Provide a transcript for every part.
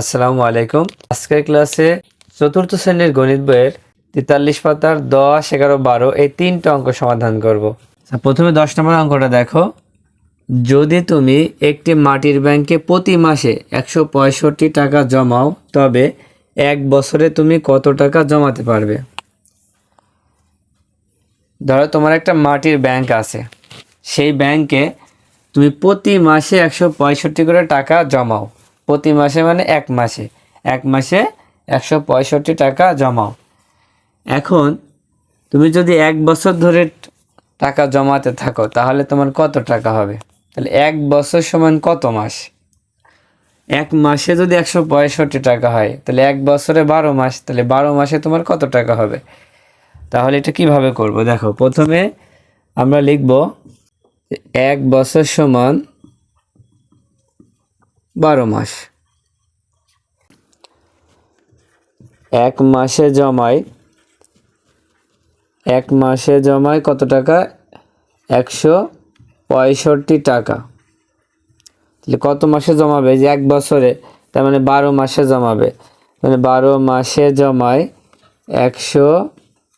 আসসালামু আলাইকুম। আজকের ক্লাসে চতুর্থ শ্রেণির গণিত বইয়ের তেতাল্লিশ পাতার দশ এগারো বারো এই তিনটা অঙ্ক সমাধান করব। আচ্ছা, প্রথমে দশ নম্বর অঙ্কটা দেখো। যদি তুমি একটি মাটির ব্যাংকে প্রতি মাসে একশো পঁয়ষট্টি টাকা জমাও তবে এক বছরে তুমি কত টাকা জমাতে পারবে? ধরো তোমার একটা মাটির ব্যাংক আছে। সেই ব্যাংকে তুমি প্রতি মাসে একশো পঁয়ষট্টি করে টাকা জমাও। প্রতি মাসে মানে এক মাসে। এক মাসে একশো পঁয়ষট্টি টাকা জমাও। এখন তুমি যদি এক বছর ধরে টাকা জমাতে থাকো, তাহলে তোমার কত টাকা হবে? তাহলে এক বছর সমান কত মাস? এক মাসে যদি একশো পঁয়ষট্টি টাকা হয়, তাহলে এক বছরে বারো মাস, তাহলে বারো মাসে তোমার কত টাকা হবে? তাহলে এটা কীভাবে করব? দেখো, প্রথমে আমরা লিখব এক বছর সমান বারো মাস। এক মাসে জমায় এক মাসে জমায় কত টাকা? একশো পঁয়ষট্টি টাকা। তাহলে কত মাসে জমাবে? যে এক বছরে, তার মানে বারো মাসে জমাবে। মানে বারো মাসে জমায় একশো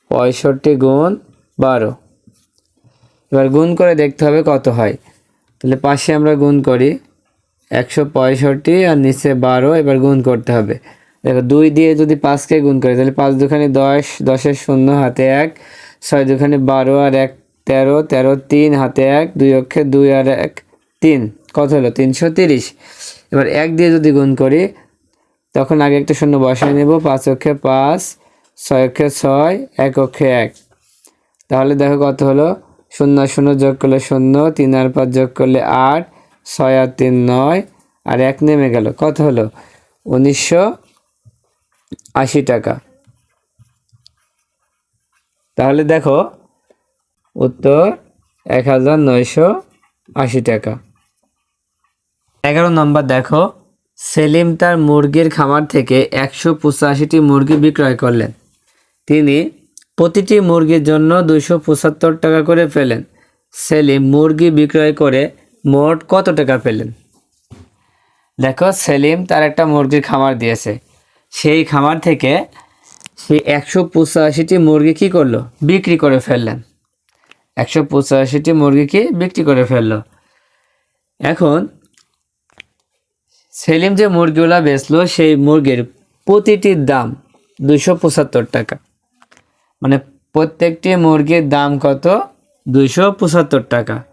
পঁয়ষট্টি গুণ বারো। এবার গুণ করে দেখতে হবে কত হয়। তাহলে পাশে আমরা গুণ করি। একশো পঁয়ষট্টি আর নিচে বারো, এবার গুণ করতে হবে। দেখো, দুই দিয়ে যদি পাঁচকে গুণ করি, তাহলে পাঁচ দুখানে দশ, দশের শূন্য, হাতে এক, ছয় দুখানে বারো আর এক, তেরো তেরো তিন, হাতে এক, দুই অক্ষে দুই আর এক, তিন। কত হলো? তিনশো তিরিশ। এবার এক দিয়ে যদি গুণ করি, তখন আগে একটা শূন্য বসায় নেব, পাঁচ অক্ষে পাঁচ, ছয় অক্ষে ছয়, এক অক্ষে এক। তাহলে দেখো কত হলো? শূন্য শূন্য যোগ করলে শূন্য, তিন আর পাঁচ যোগ করলে আট ছয় আর তিন নয় আর এক নেমে গেল। কত হলো? উনিশশো আশি টাকা। তাহলে দেখো, উত্তর এক হাজার নয়শো আশি টাকা। এগারো নম্বর দেখো, সেলিম তার মুরগির খামার থেকে একশো পঁচাশিটি মুরগি বিক্রয় করলেন। তিনি প্রতিটি মুরগির জন্য দুইশো পঁচাত্তর টাকা করে পেলেন। সেলিম মুরগি বিক্রয় করে মোট কত টাকা পেলেন? দেখো, সেলিম তার একটা মুরগির খামার দিয়েছে। সেই খামার থেকে সে একশো পঁচাশিটি মুরগি কী করল? বিক্রি করে ফেললেন। একশো পঁচাশিটি মুরগিকে বিক্রি করে ফেলল? এখন সেলিম যে মুরগিগুলা বেচলো, সেই মুরগির প্রতিটির দাম দুইশো পঁচাত্তর টাকা। মানে প্রত্যেকটি মুরগির দাম কত? দুইশো পঁচাত্তর টাকা।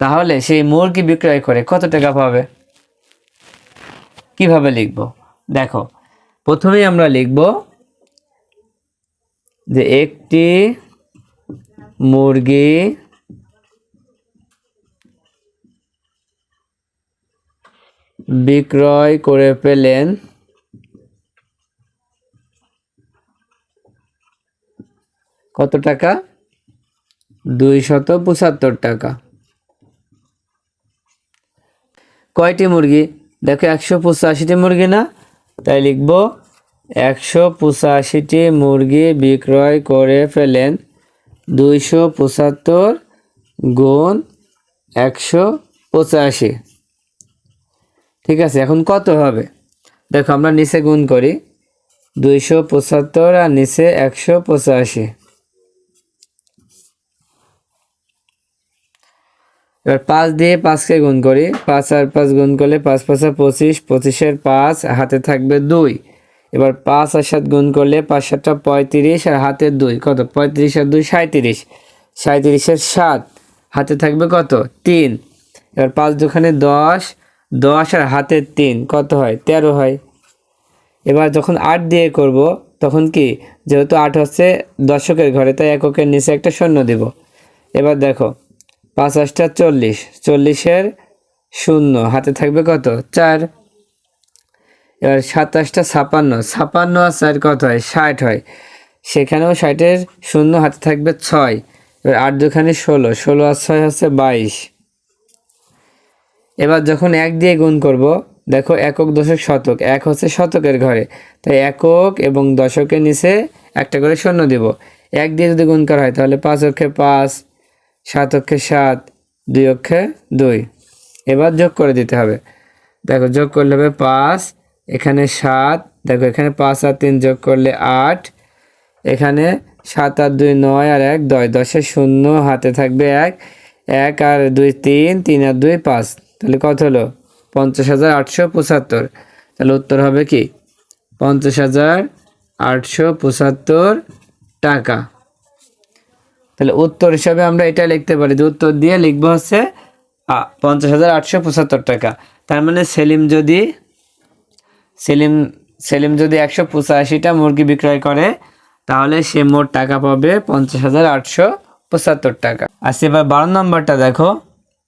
তাহলে সেই মুরগি বিক্রয় করে কত টাকা পাবে? কীভাবে লিখব? দেখো, প্রথমেই আমরা লিখব যে একটি মুরগি বিক্রয় করে পেলেন কত টাকা? দুইশত পঁচাত্তর টাকা। কয়টি মুরগি? দেখো, একশো পঁচাশিটি মুরগি না? তাই লিখব, একশো পঁচাশিটি মুরগি বিক্রয় করে ফেলেন। দুইশো পঁচাত্তর গুণ একশো পঁচাশি। ঠিক আছে, এখন কত হবে? দেখো, আমরা নিচে গুণ করি। দুইশো পঁচাত্তর আর নিচে একশো পঁচাশি। এবার পাঁচ দিয়ে পাঁচকে গুণ করি। পাঁচ আর পাঁচ গুণ করলে পাঁচ পাঁচা পঁচিশ, পঁচিশের পাঁচ, হাতে থাকবে দুই। এবার পাঁচ আর সাত গুণ করলে পাঁচ সাতটা পঁয়ত্রিশ আর হাতে দুই। কত? পঁয়ত্রিশ আর দুই সাঁত্রিশ সাঁত্রিশের সাত, হাতে থাকবে কত? তিন। এবার পাঁচ দুখানে দশ দশ আর হাতে তিন, কত হয়? তেরো হয়। এবার যখন আট দিয়ে করব, তখন কি? যেহেতু আট হচ্ছে দশকের ঘরে, তাই এককের নিচে একটা শূন্য দিব। এবার দেখো পাঁচ আটটা চল্লিশ। চল্লিশের শূন্য, হাতে থাকবে কত? চার। এবার সাতাশটা ছাপান্ন। ছাপান্ন আর চার কত হয়? ষাট হয়। সেখানেও ষাটের শূন্য, হাতে থাকবে ছয়। এবার আট দুখানে ষোলো। ষোলো আর ছয় হচ্ছে বাইশ। এবার যখন এক দিয়ে গুণ করব, দেখো একক দশক শতক। এক হচ্ছে শতকের ঘরে। তাই একক এবং দশকের নিচে একটা করে শূন্য দিব। এক দিয়ে যদি গুণ করা হয়, তাহলে পাঁচ অক্ষে পাঁচ সাত অক্ষে সাত, দুই অক্ষে দুই। এবার যোগ করে দিতে হবে। দেখো, যোগ করলে হবে পাঁচ, এখানে সাত, দেখো, এখানে পাঁচ আর তিন যোগ করলে আট, এখানে সাত আর দুই নয় আর এক, দশ। দশে শূন্য, হাতে থাকবে এক এক আর দুই তিন তিন আর দুই পাঁচ। তাহলে কত হলো? পঞ্চাশ হাজার আটশো পঁচাত্তর। তাহলে উত্তর হবে কি? পঞ্চাশ হাজার আটশো পঁচাত্তর টাকা। তাহলে উত্তর হিসাবে আমরা এটা লিখতে পারি যে উত্তর দিয়ে লিখব হচ্ছে পঞ্চাশ হাজার আটশো পঁচাত্তর টাকা। তার মানে সেলিম যদি, সেলিম সেলিম যদি একশো পঁচাশিটা মুরগি বিক্রয় করে, তাহলে সে মোট টাকা পাবে পঞ্চাশ হাজার আটশো পঁচাত্তর টাকা। আচ্ছা এবার বারো নম্বরটা দেখো।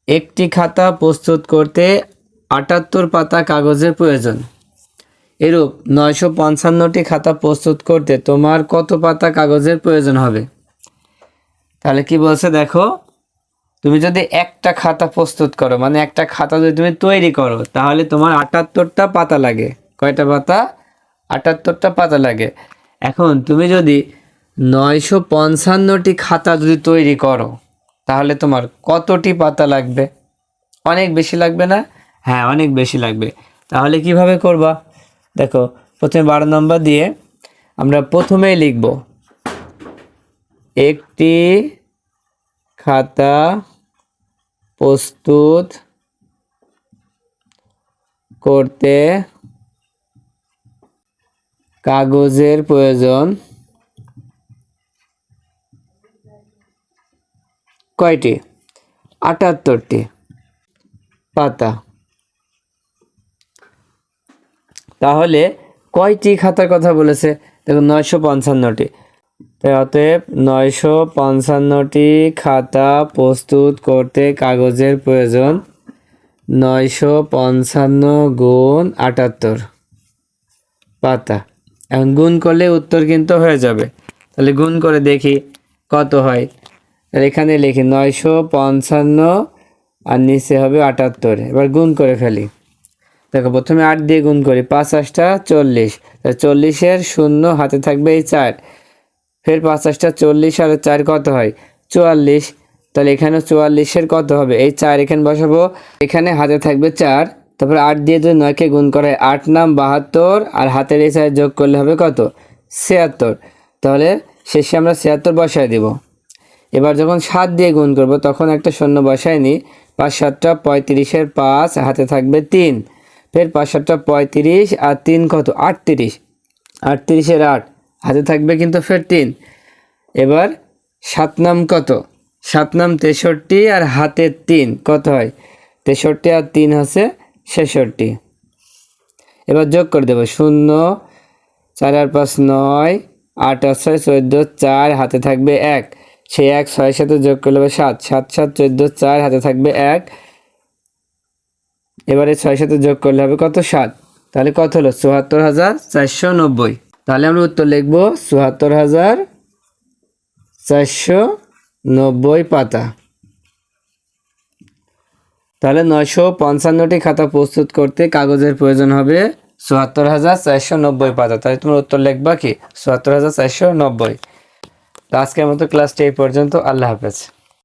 একটি খাতা প্রস্তুত করতে আটাত্তর পাতা কাগজের প্রয়োজন। এরূপ নয়শো পঞ্চান্নটি খাতা প্রস্তুত করতে তোমার কত পাতা কাগজের প্রয়োজন হবে? তাহলে কি বলছে দেখো? তুমি যদি একটা খাতা প্রস্তুত করো মানে একটা খাতা যদি তুমি তৈরি করো, তাহলে তোমার আটাত্তরটা পাতা লাগে। কয়টা পাতা? আটাত্তরটা পাতা লাগে। এখন তুমি যদি নয়শো পঞ্চান্নটি খাতা যদি তৈরি করো, তাহলে তোমার কতটি পাতা লাগবে? অনেক বেশি লাগবে না? হ্যাঁ অনেক বেশি লাগবে। তাহলে কীভাবে করবা? দেখো, প্রথমে বারো নম্বর দিয়ে আমরা প্রথমেই লিখব। একটি খাতা প্রস্তুত করতে কাগজের প্রয়োজন। কয়টি? আটাত্তরটি। পাতা। তাহলে কয়টি খাতার কথা বলেছে? দেখো নয়শো পঞ্চান্নটি। অতএব নয়শো পঞ্চান্নটি খাতা প্রস্তুত করতে কাগজের প্রয়োজন। নয়শো পঞ্চান্ন গুণ আটাত্তর। পাতা। এখন গুণ করলে উত্তর কিন্তু হয়ে যাবে। তাহলে গুণ করে দেখি কত হয়। এখানে লিখি নয়শো পঞ্চান্ন আর নিচে হবে আটাত্তর। এবার গুণ করে ফেলি। দেখো, প্রথমে আট দিয়ে গুণ করি, পাঁচ আটটা চল্লিশ। চল্লিশের শূন্য হাতে থাকবে এই চার। ফের আটটা চল্লিশ আর চার কত হয়? চুয়াল্লিশ। তাহলে এখানে চুয়াল্লিশের কত হবে? এই চার এখানে বসাবো। এখানে হাতে থাকবে চার। তারপর আট দিয়ে যদি নয়কে গুণ করা আট নাম বাহাত্তর আর হাতের এই চার যোগ করলে হবে কত? ছিয়াত্তর। তাহলে শেষে আমরা ছিয়াত্তর বসায় দিব। এবার যখন সাত দিয়ে গুণ করব, তখন একটা শূন্য বসায় নি পাঁচ সাতটা পঁয়ত্রিশের পাঁচ, হাতে থাকবে তিন। ফের পাঁচ সাতটা পঁয়ত্রিশ আর তিন কত? আটত্রিশ। আটত্রিশের আট। হাতে থাকবে কিন্তু ফের তিন এবার সাত নাম কত? সাত নাম তেষট্টি আর হাতে তিন, কত হয়? তেষট্টি আর তিন হচ্ছে ছেষট্টি। এবার যোগ করে দেবো, শূন্য, চার আর পাঁচ নয়, আট আর ছয়, চোদ্দ, চার, হাতে থাকবে এক। সেই এক ছয়ের সাথে যোগ করলে হবে সাত সাত সাত, চোদ্দ, চার, হাতে থাকবে এক। এবারে ছয়ের সাথে যোগ করলে হবে কত? সাত। তাহলে কত হলো? চুয়াত্তর হাজার চারশো নব্বই। তাহলে আমরা উত্তর লিখব চুয়াত্তর হাজার চারশো নব্বই পাতা। তাহলে নয়শো পঞ্চান্নটি খাতা প্রস্তুত করতে কাগজের প্রয়োজন হবে চুয়াত্তর হাজার চারশো নব্বই পাতা। তাহলে তোমার উত্তর লিখবা কি? চুয়াত্তর হাজার চারশো নব্বই। তো আজকের মতো ক্লাসটি এই পর্যন্ত। আল্লাহ হাফেজ।